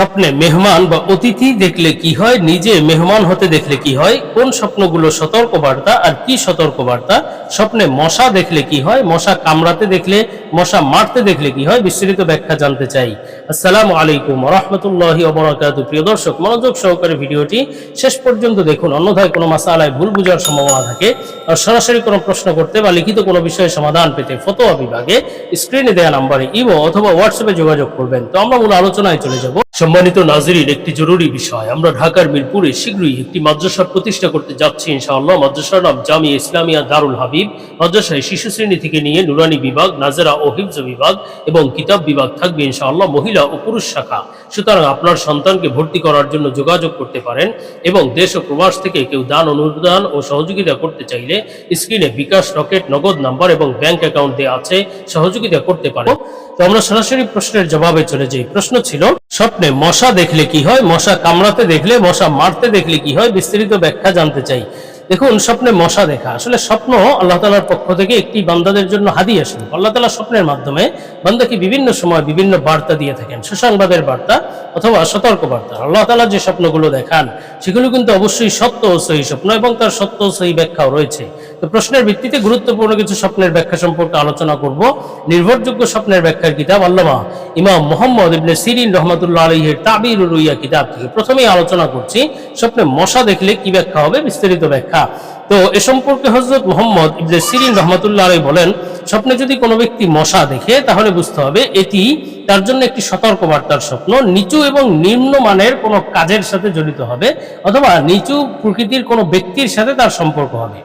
স্বপ্নে মেহমান বা অতিথি দেখলে কি হয়? নিজে মেহমান হতে দেখলে কি হয়? কোন স্বপ্নগুলো সতর্ক বার্তা আর কি সতর্ক বার্তা স্বপ্নে মশা দেখলে কি হয়? মশা কামড়াতে দেখলে, মশা মারতে দেখলে কি হয়? বিস্তারিত ব্যাখ্যা জানতে চাই। আসসালামু আলাইকুম রহমতুল্লাহ অবরাকাত প্রিয় দর্শক, মনোযোগ সহকারে ভিডিওটি শেষ পর্যন্ত দেখুন। অন্যথায় কোনো মাসালায় ভুল বুঝার সম্ভাবনা থাকে আর সরাসরি কোনো প্রশ্ন করতে বা লিখিত কোনো বিষয়ে সমাধান পেতে ফতোয়া বিভাগে স্ক্রিনে দেওয়া নাম্বারে ইমো অথবা হোয়াটসঅ্যাপে যোগাযোগ করবেন। তো আমরা মূল আলোচনায় চলে যাব। সম্মানিত নাজরির একটি জরুরি বিষয়। আমরা ঢাকার মিরপুরে শীঘ্রই একটি মাদ্রাসা প্রতিষ্ঠা করতে যাচ্ছি ইনশাআল্লাহ। মাদ্রাসার নাম জামি ইসলামিয়া দারুল হাবিব মাদ্রাসায় শিশু শ্রেণি থেকে নিয়ে নুরানি বিভাগ, নাজেরা ও হিফজ বিভাগ এবং কিতাব বিভাগ থাকবে ইনশাআল্লাহ মহিলা ও পুরুষ শাখা। সুতরাং আপনার সন্তানকে ভর্তি করার জন্য যোগাযোগ করতে পারেন এবং দেশ ও প্রবাস থেকে কেউ দান, অনুদান ও সহযোগিতা করতে চাইলে স্ক্রিনে বিকাশ রকেট, নগদ নাম্বার এবং ব্যাংক অ্যাকাউন্ট দেওয়া আছে, সহযোগিতা করতে পারেন। তো আমরা সরাসরি প্রশ্নের জবাবে চলে যাই। প্রশ্ন ছিল, স্বপ্নে মশা দেখলে কি হয়? মশা কামড়াতে দেখলে, মশা মারতে দেখলে কি হয়? বিস্তারিত ব্যাখ্যা জানতে চাই। দেখুন, স্বপ্নে মশা দেখা। আসলে স্বপ্ন আল্লাহ তালার পক্ষ থেকে একটি বান্দাদের জন্য হাদিয়ে আসেন। আল্লাহ তালা স্বপ্নের মাধ্যমে বান্দাকে বিভিন্ন সময় বিভিন্ন বার্তা দিয়ে থাকেন। সুসংবাদের বার্তা অথবা সতর্ক বার্তা আল্লাহ তালা যে স্বপ্নগুলো দেখান, সেগুলো কিন্তু অবশ্যই সত্য ও সহি স্বপ্ন এবং তার সত্য ও সহি ব্যাখ্যাও রয়েছে। তো প্রশ্নের ভিত্তিতে গুরুত্বপূর্ণ কিছু স্বপ্নের ব্যাখ্যা সম্পর্কে আলোচনা করব। নির্ভরযোগ্য স্বপ্নের ব্যাখ্যার কিতাব আল্লামা ইমাম মোহাম্মদ ইবনে সিরিন রহমতুল্লাহ আলহের তাবির রুইয়া কিতাব থেকে। প্রথমেই আলোচনা করছি স্বপ্নে মশা দেখলে কি ব্যাখ্যা হবে? বিস্তারিত ব্যাখ্যা। তো এ সম্পর্কে হজরত মোহাম্মদ ইবনে সিরিন রহমতুল্লাহ আলাই বলেন, স্বপ্নে যদি কোনো ব্যক্তি মশা দেখে, তাহলে বুঝতে হবে এটি তার জন্য একটি সতর্ক বার্তার স্বপ্ন। নিচু এবং নিম্ন মানের কোনো কাজের সাথে জড়িত হবে অথবা নিচু প্রকৃতির কোনো ব্যক্তির সাথে তার সম্পর্ক হবে।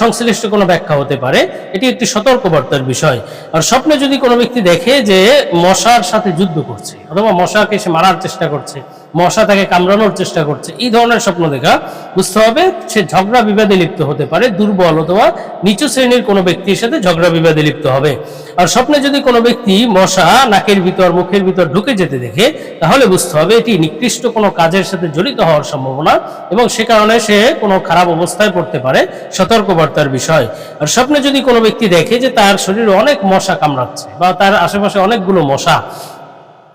সংশ্লিষ্ট কোনো ব্যাখ্যা হতে পারে। এটি একটি সতর্কবার্তার বিষয়। আর স্বপ্নে যদি কোনো ব্যক্তি দেখে যে মশার সাথে যুদ্ধ করছে, অথবা মশাকে সে মারার চেষ্টা করছে মশা তাকে কামড়ানোর চেষ্টা করছে। এই ধরনের স্বপ্ন দেখা বুঝতে হবে, সে ঝগড়া বিবাদে লিপ্ত হতে পারে, দুর্বল অথবা নিচু শ্রেণির কোনো ব্যক্তির সাথে ঝগড়া বিবাদে লিপ্ত হবে। আর স্বপ্নে যদি কোনো ব্যক্তি মশা নাকের ভিতর, মুখের ভিতর ঢুকে যেতে দেখে, তাহলে বুঝতে হবে এটি নিকৃষ্ট কোনো কাজের সাথে জড়িত হওয়ার সম্ভাবনা এবং সে কারণে সে কোনো খারাপ অবস্থায় পড়তে পারে, সতর্কবার্তার বিষয়। আর স্বপ্নে যদি কোনো ব্যক্তি দেখে যে তার শরীরে অনেক মশা কামড়াচ্ছে বা তার আশেপাশে অনেকগুলো মশা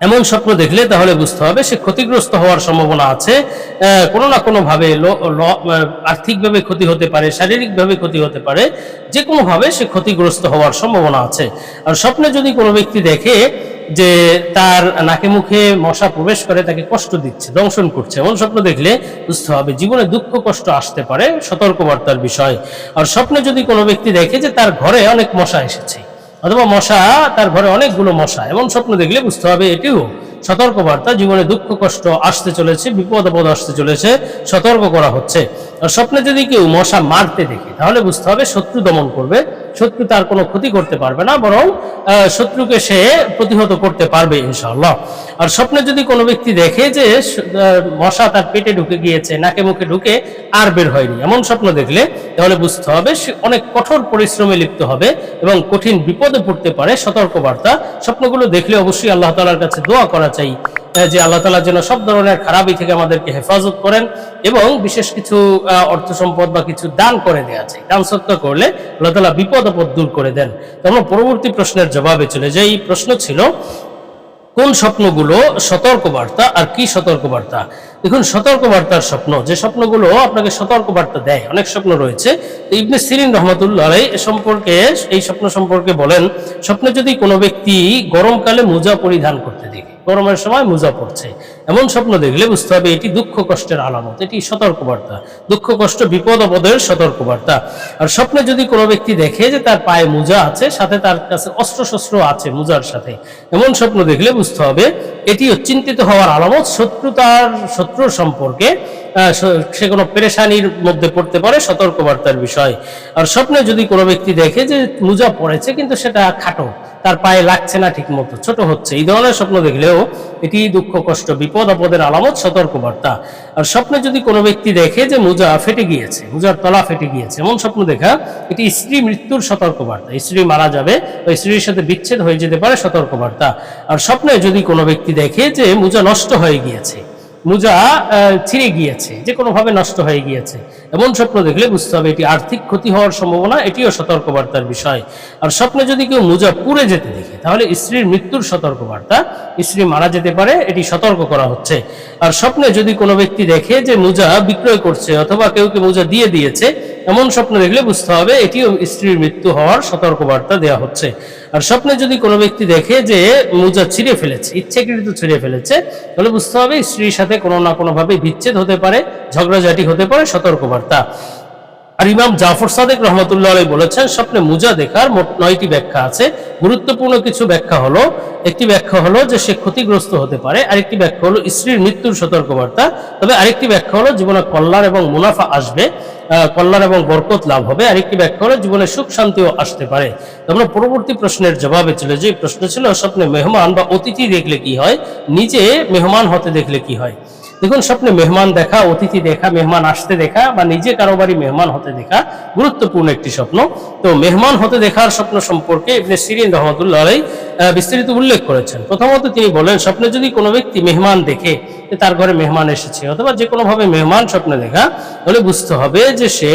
এমন স্বপ্ন দেখলে তাহলে বুঝতে হবে সে ক্ষতিগ্রস্ত হওয়ার সম্ভাবনা আছে। কোনো না কোনো ভাবে ল- ল- আর্থিকভাবে ক্ষতি হতে পারে, শারীরিকভাবে ক্ষতি হতে পারে, যে কোনো ভাবে সে ক্ষতিগ্রস্ত হওয়ার সম্ভাবনা আছে। আর স্বপ্নে যদি কোনো ব্যক্তি দেখে যে তার নাকে মুখে মশা প্রবেশ করে, তাকে কষ্ট দিচ্ছে, দংশন করছে, এমন স্বপ্ন দেখলে বুঝতে হবে জীবনে দুঃখ, কষ্ট আসতে পারে, সতর্কবার্তার বিষয়। আর স্বপ্নে যদি কোনো ব্যক্তি দেখে যে তার ঘরে অনেক মশা এসেছে অথবা মশা, তার ঘরে অনেকগুলো মশা। এমন স্বপ্ন দেখলে বুঝতে হবে এটিও সতর্কবার্তা। জীবনে দুঃখ, কষ্ট আসতে চলেছে, বিপদ, আপদ আসতে চলেছে, সতর্ক করা হচ্ছে। আর স্বপ্নে যদি কেউ মশা মারতে দেখে, তাহলে বুঝতে হবে শত্রু দমন করবে। শত্রু তার কোনো ক্ষতি করতে পারবে না, বরং শত্রুকে সে প্রতিহত করতে পারবে, ইনশাআল্লাহ। আর স্বপ্নে যদি কোনো ব্যক্তি দেখে যে মশা তার পেটে ঢুকে গিয়েছে, নাকে মুখে ঢুকে আর বের হয়নি, এমন স্বপ্ন দেখলে তাহলে বুঝতে হবে সে অনেক কঠোর পরিশ্রমে লিপ্ত হবে এবং কঠিন বিপদে পড়তে পারে, সতর্কবার্তা। স্বপ্নগুলো দেখলে অবশ্যই আল্লাহ তালার কাছে দোয়া করা চাই। যে আল্লাহ তালা যেন সব ধরনের খারাপি থেকে আমাদেরকে হেফাজত করেন এবং বিশেষ কিছু অর্থ সম্পদ বা কিছু দান করে দেওয়া চাই দান সত্য করলে আল্লাহ তালা বিপদ আপদ দূর করে দেন। তো আমরা পরবর্তী প্রশ্নের জবাবে চলে যাই। এই প্রশ্ন ছিল, কোন স্বপ্নগুলো সতর্কবার্তা আর কি সতর্কবার্তা? দেখুন, সতর্কবার্তার স্বপ্ন, যে স্বপ্নগুলো আপনাকে সতর্কবার্তা দেয়, অনেক স্বপ্ন রয়েছে। ইবনে সিরিন রহমতুল্লাহ এ সম্পর্কে, এই স্বপ্ন সম্পর্কে বলেন, স্বপ্নে যদি কোনো ব্যক্তি গরমকালে মোজা পরিধান করতে দেখে গরমের সময় মোজা পড়ছে এমন স্বপ্ন দেখলে বুঝতে হবে এটি দুঃখ কষ্টের আলামত, এটি সতর্কবার্তা। দুঃখ, কষ্ট, বিপদ অপদের সতর্কবার্তা। আর স্বপ্নে যদি কোনো ব্যক্তি দেখে যে তার পায়ে মোজা আছে, সাথে তার কাছে অস্ত্র শস্ত্র আছে মোজার সাথে, এমন স্বপ্ন দেখলে বুঝতে হবে এটি চিন্তিত হওয়ার আলামত শত্রুতার, শত্রুর সম্পর্কে স- কোনো পেরেশানির মধ্যে পড়তে পারে সতর্কবার্তার বিষয়। আর স্বপ্নে যদি কোনো ব্যক্তি দেখে যে মোজা পড়েছে কিন্তু সেটা খাটো, তার পায়ে লাগছে না ঠিক মতো ছোট হচ্ছে, এই ধরনের স্বপ্ন দেখলেও এটি দুঃখ, কষ্ট, বিপদ, আপদের আলামত, সতর্কবার্তা। আর স্বপ্নে যদি কোনো ব্যক্তি দেখে যে মোজা ফেটে গিয়েছে মোজার তলা ফেটে গিয়েছে, এমন স্বপ্ন দেখা, এটি স্ত্রী মৃত্যুর সতর্কবার্তা। স্ত্রী মারা যাবে বা স্ত্রীর সাথে বিচ্ছেদ হয়ে যেতে পারে সতর্কবার্তা। আর স্বপ্নে যদি কোনো ব্যক্তি দেখে যে মোজা নষ্ট হয়ে গিয়েছে মোজা ছিঁড়ে গিয়েছে যে কোনোভাবে নষ্ট হয়ে গিয়েছে। এমন স্বপ্ন দেখলে বুঝতে হবে এটি আর্থিক ক্ষতি হওয়ার সম্ভাবনা, এটিও সতর্কবার্তার বিষয়। আর স্বপ্নে যদি কেউ মোজা পুড়ে যেতে দেখে, তাহলে স্ত্রীর মৃত্যুর সতর্কবার্তা, স্ত্রী মারা যেতে পারে, এটি সতর্ক করা হচ্ছে। আর স্বপ্নে যদি কোনো ব্যক্তি দেখে যে মোজা বিক্রয় করছে, অথবা কেউ কেউ মোজা দিয়ে দিয়েছে এমন স্বপ্ন দেখলে বুঝতে হবে এটিও স্ত্রীর মৃত্যু হওয়ার সতর্কবার্তা দেওয়া হচ্ছে। আর স্বপ্নে যদি কোনো ব্যক্তি দেখে যে মোজা ছিঁড়ে ফেলেছে, ইচ্ছাকৃত ছিঁড়ে ফেলেছে, তাহলে বুঝতে হবে স্ত্রীর সাথে কোনো না কোনোভাবে বিচ্ছেদ হতে পারে, ঝগড়াঝাটি হতে পারে, সতর্কবার্তা। আর ইমাম জাফর সাদেক রহমতুল্লাহ বলেছেন, স্বপ্নে মুজা দেখার মোট নয়টি ব্যাখ্যা আছে। গুরুত্বপূর্ণ কিছু ব্যাখ্যা হলো, একটি ব্যাখ্যা হলো যে সে ক্ষতিগ্রস্ত হতে পারে, আরেকটি ব্যাখ্যা হলো স্ত্রীর মৃত্যুর সতর্কবার্তা, তবে আরেকটি ব্যাখ্যা হলো জীবনে কল্যাণ এবং মুনাফা আসবে কল্যাণ এবং বরকত লাভ হবে, আরেকটি ব্যাখ্যা হলো জীবনে সুখ শান্তিও আসতে পারে। তো আমরা পরবর্তী প্রশ্নের জবাবে চলে যে প্রশ্ন ছিল, স্বপ্নে মেহমান বা অতিথি দেখলে কি হয়? নিজে মেহমান হতে দেখলে কি হয়? দেখুন স্বপ্নে মেহমান দেখা, অতিথি দেখা, মেহমান আসতে দেখা বা নিজে কারও বাড়ি মেহমান হতে দেখা গুরুত্বপূর্ণ একটি স্বপ্ন। তো মেহমান হতে দেখার স্বপ্ন সম্পর্কে সিরিন রহমতুল্লাহ বিস্তারিত উল্লেখ করেছেন। প্রথমত তিনি বলেন, স্বপ্নে যদি কোনো ব্যক্তি মেহমান দেখে তার ঘরে মেহমান এসেছে, অথবা যে কোনোভাবে মেহমান স্বপ্নে দেখা, তাহলে বুঝতে হবে যে সে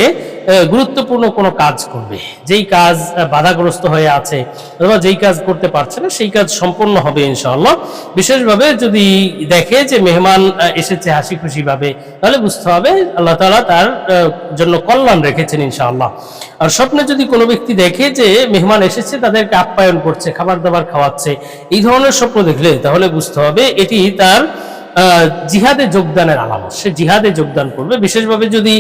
গুরুত্বপূর্ণ কোনো কাজ করবে। যেই কাজ বাধাগ্রস্ত হয়ে আছে, অথবা যেই কাজ করতে পারছে না, সেই কাজ সম্পন্ন হবে ইনশাআল্লাহ। বিশেষভাবে যদি দেখে যে মেহমান এসেছে হাসি খুশি ভাবে তাহলে বুঝতে হবে আল্লাহ তাআলা তার জন্য কল্যাণ রেখেছেন ইনশাআল্লাহ। আর স্বপ্নে যদি কোনো ব্যক্তি দেখে যে মেহমান এসেছে, তাদেরকে আপ্যায়ন করছে খাবার দাবার খাওয়াচ্ছে। এই ধরনের স্বপ্ন দেখলে তাহলে বুঝতে হবে এটি তার জিহাদে যোগদানের আলামত। সে জিহাদে যোগদান করবে। বিশেষভাবে যদি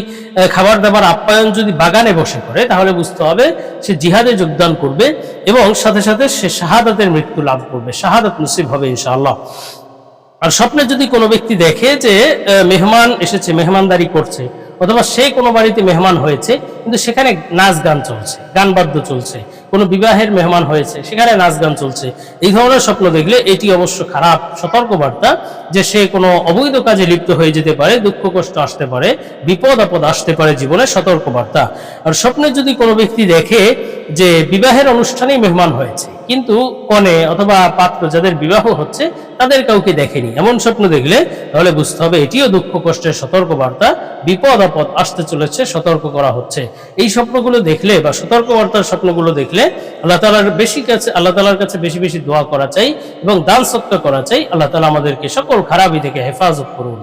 খাবার দাবার আপ্যায়ন যদি বাগানে বসে করে, তাহলে বুঝতে হবে সে জিহাদে যোগদান করবে এবং সাথে সাথে সে শাহাদাতের মৃত্যু লাভ করবে। শাহাদাত নসিব হবে ইনশাআল্লাহ। আর স্বপ্নে যদি কোনো ব্যক্তি দেখে যে মেহমান এসেছে, মেহমানদারি করছে, অথবা সে কোনো বাড়িতে মেহমান হয়েছে কিন্তু সেখানে নাচ গান চলছে, গান বাদ্য চলছে, কোনো বিবাহের মেহমান হয়েছে, সেখানে নাচ গান চলছে। এই ধরনের স্বপ্ন দেখলে এটি অবশ্য খারাপ সতর্কবার্তা যে সে কোনো অবৈধ কাজে লিপ্ত হয়ে যেতে পারে, দুঃখ কষ্ট আসতে পারে, বিপদ আপদ আসতে পারে জীবনে সতর্কবার্তা। আর স্বপ্নে যদি কোনো ব্যক্তি দেখে যে বিবাহের অনুষ্ঠানেই মেহমান হয়েছে, কিন্তু কনে অথবা পাত্র যাদের বিবাহ হচ্ছে, তাদের কাউকে দেখেনি। এমন স্বপ্ন দেখলে তাহলে বুঝতে হবে এটিও দুঃখ, কষ্টের সতর্কবার্তা, বিপদ, আপদ আসতে চলেছে, সতর্ক করা হচ্ছে। এই স্বপ্নগুলো দেখলে বা সতর্কবার্তার স্বপ্নগুলো দেখলে আল্লাহ তালার বেশি কাছে, আল্লাহ তালার কাছে বেশি বেশি দোয়া করা চাই এবং দান সত্য করা চাই। আল্লাহ তালা আমাদেরকে সকল খারাপই থেকে হেফাজত করুন।